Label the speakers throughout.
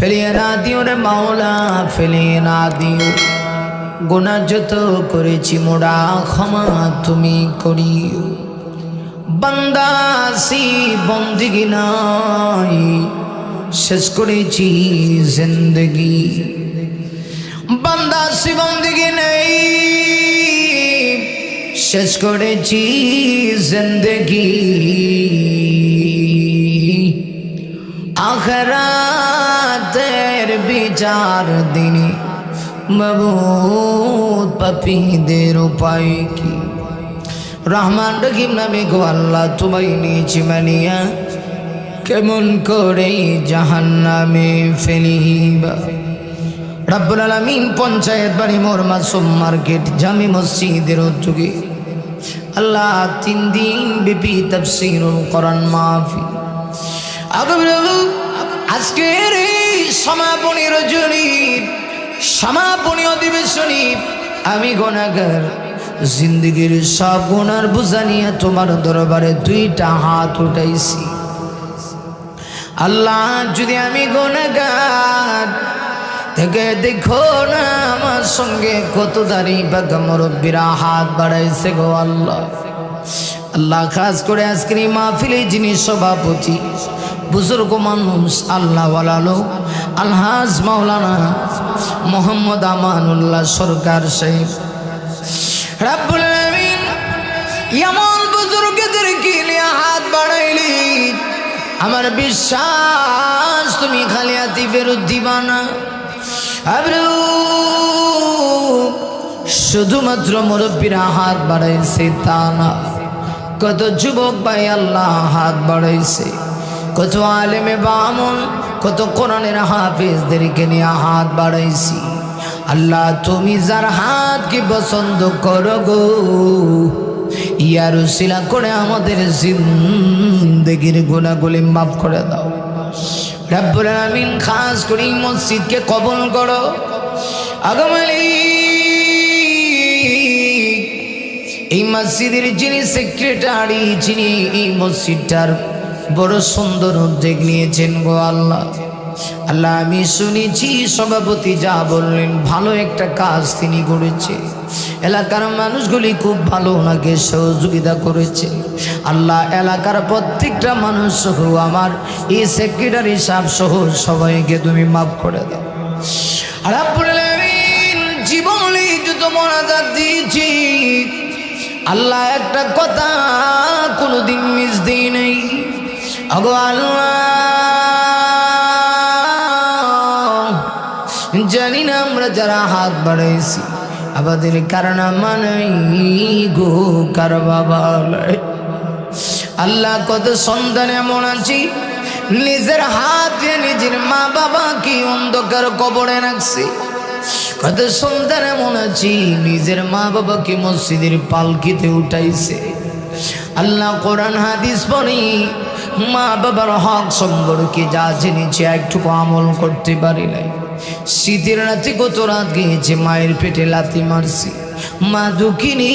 Speaker 1: ফেলিয়ে না দিও রে মাওলা, ফেলিয়ে না দিও। গোনা যত করেছি মোড়া ক্ষমা তুমি করিও। বান্দাসি বন্দিগি নাই, শেষ করেছি জিন্দগি। বান্দাসি বন্দিগি নেই, শেষ করেছি জিন্দগি। আখরাতের বিচার দিনে মবুত পাপীদের উপায় কি রহমান রহিম নামে গো আল্লাহ তোমায় নিয়েছি মানিয়া কেমন করে জাহান নামে ফেলিবা রাব্বুল আলামিন পঞ্চায়েত বাড়ি মোর মাসুম মার্কেট জামি মসজিদের উদ্যোগে আল্লাহ তিন দিন বিপি তফসির করান আগামী আজকের সমাপনী রজনীর সমাপনী অধিবেশনী। আমি গোনাগার, জিন্দগির সব গুণার বোঝা নিয়ে তোমার দরবারে দুইটা হাত উঠাইছি। আল্লাহ, যদি আমি গোনাগার থেকে দেখো না আমার সঙ্গে কত দাঁড়ি বাঘা মুরব্বীরা হাত বাড়াইছে গো আল্লাহ। আল্লাহ, খাস করে আজকের মাহফিলে যিনি সভাপতি বুজুর্গ মানুষ আল্লাহ ওয়ালালো আলহাজ মাওলানা মোহাম্মদ আমানুল্লাহ সরকার সাহেব। রাব্বুল আলামিন এমন বুজুর্গদেরকে নিয়ে হাত বাড়াইলি? আমার বিশ্বাস, তুমি খালি হাতি ফেরত দিবা না শুধুমাত্র মুরব্বীরা হাত বাড়াইছে তা না। কত যুবক ভাই আল্লাহ হাত বাড়াইছে। কত আলেমে বামন, কত কোরআনের হাফিজদেরকে নিয়ে হাত বাড়াইছি। আল্লাহ, তুমি যার হাতকে পছন্দ করো গো ইয়ার উসিলা করে আমাদের জিন্দগির গুণাগুলি মাফ করে দাও। রাব্বুল আমিন খাস করে মসজিদকে কবল করো। আগামালি এই মসজিদের যিনি সেক্রেটারি, যিনি এই মসজিদটার বড় সুন্দর উদ্যোগ নিয়েছেন গো আল্লাহ। আল্লাহ, আমি শুনেছি সভাপতি যা বললেন, ভালো একটা কাজ তিনি করেছে। এলাকার মানুষগুলি খুব ভালো ওনাকে সহযোগিতা করেছে। আল্লাহ, এলাকার প্রত্যেকটা মানুষ সহ আমার এই সেক্রেটারি সাহেব সহ সবাইকে তুমি মাফ করে দাও। আর জীবনে যত মনাজাত দিয়েছি, আল্লাহ একটা কথা কোনোদিন মিস দিই নেই। জানি না আমরা যারা হাত বাড়াইছি, আমাদের কারণ মানাই গো, কার বাবা। আল্লাহ কত সন্তান এমন আছি, নিজের হাত নিজের মা বাবা কি অন্ধকার কবরে রাখছে। কত সন্তান এমন আছি, নিজের মা বাবাকে মসজিদের পালকিতে উঠাইছে। আল্লাহ কোরআন হাদিস পড়ি মা বাবার হক সম্পর্কে যা জেনেছে একটুকু আমল করতে পারি নাই। শীতের রাতে কত রাত গিয়েছে, মায়ের পেটে লাথি মারছি। মা দুঃখিনী,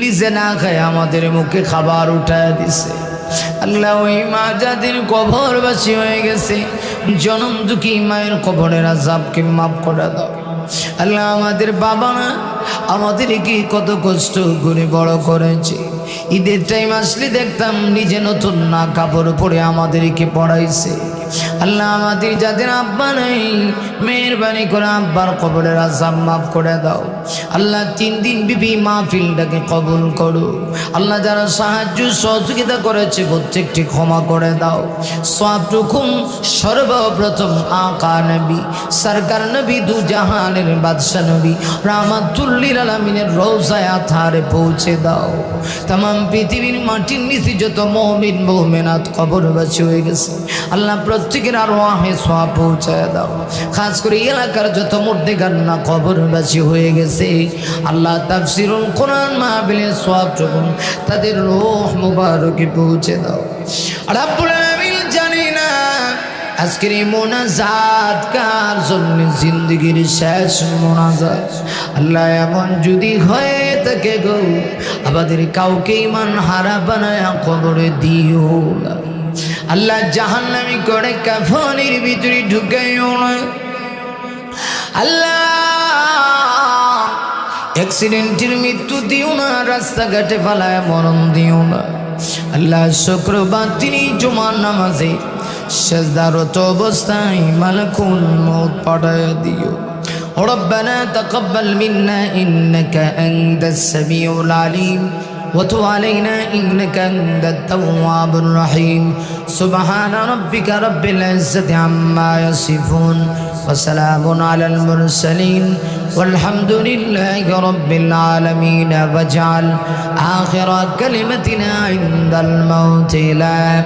Speaker 1: নিজে না খায় আমাদের মুখে খাবার উঠায় দিছে। আল্লাহ ওই মা যাদের কবরবাসী হয়ে গেছে, জনম দুঃখী মায়ের কবরের আজাবকে মাফ করে দাও। আল্লাহ আমাদের বাবা না আমাদের কি কত কষ্ট করে বড় করেছে। ঈদের টাইম আসলে দেখতাম নিজে নতুন না কাপড় পরে আমাদেরকে পড়াইছে। আল্লাহ আমাদের যাদের আব্বা নেই, মেহরবানি করে আব্বার কবরের আজাব মাফ করে দাও। আল্লাহ তিন দিন বিবি মাহফিলটাকে কবুল করো আল্লাহ যারা সাহায্য সহযোগিতা করেছে, প্রত্যেকটি ক্ষমা করে দাও। সবটুকুম সর্বপ্রথম আকা নবী, সরকার নবী দু জাহানের বাদশা নবী, রামাতুল্লিল আলমিনের রোজায় আথারে পৌঁছে দাও। তাম পৃথিবীর মাটির নিচে যত মহমিন মহমেনাথ কবরবাসী হয়ে গেছে। আল্লাহ প্রত্যেকের আর ওয়াহে সোয়া পৌঁছায় দাও। খাস করে এলাকার যত মধ্যে গান্না কবরবাসী হয়ে গেছে। আল্লাহ তাফসিরুল কোরআন মাহবিলের সোয়াব যখন তাদের রোহ মুবারকে পৌঁছে দাও। আর আজকের এই মোনাজাত কার জন্য জিন্দগির শেষ মোনাজাত? আল্লাহ এমন যদি হয়ে থাকে গো, আমাদের কাউকে ইমান হারা বানায় কবরে দিও। আল্লাহ জাহান্নামি করে কাফনের ভিতরে ঢুকাইও না। আল্লাহ, অ্যাক্সিডেন্টের মৃত্যু দিও না, রাস্তাঘাটে ফালায় মরণ দিও না। আল্লাহ শুক্রবার তিনি জুমার নামাজে সেজদারত অবস্থায় মালকুল মৌত পাঠায় দিও ربنا تقبل منا إنك أنت السميع العليم وتب علينا إنك أنت التواب الرحيم سبحان ربك رب العزة عما يصفون وسلام على المرسلين والحمد لله رب العالمين واجعل آخر كلمتنا عند الموت لا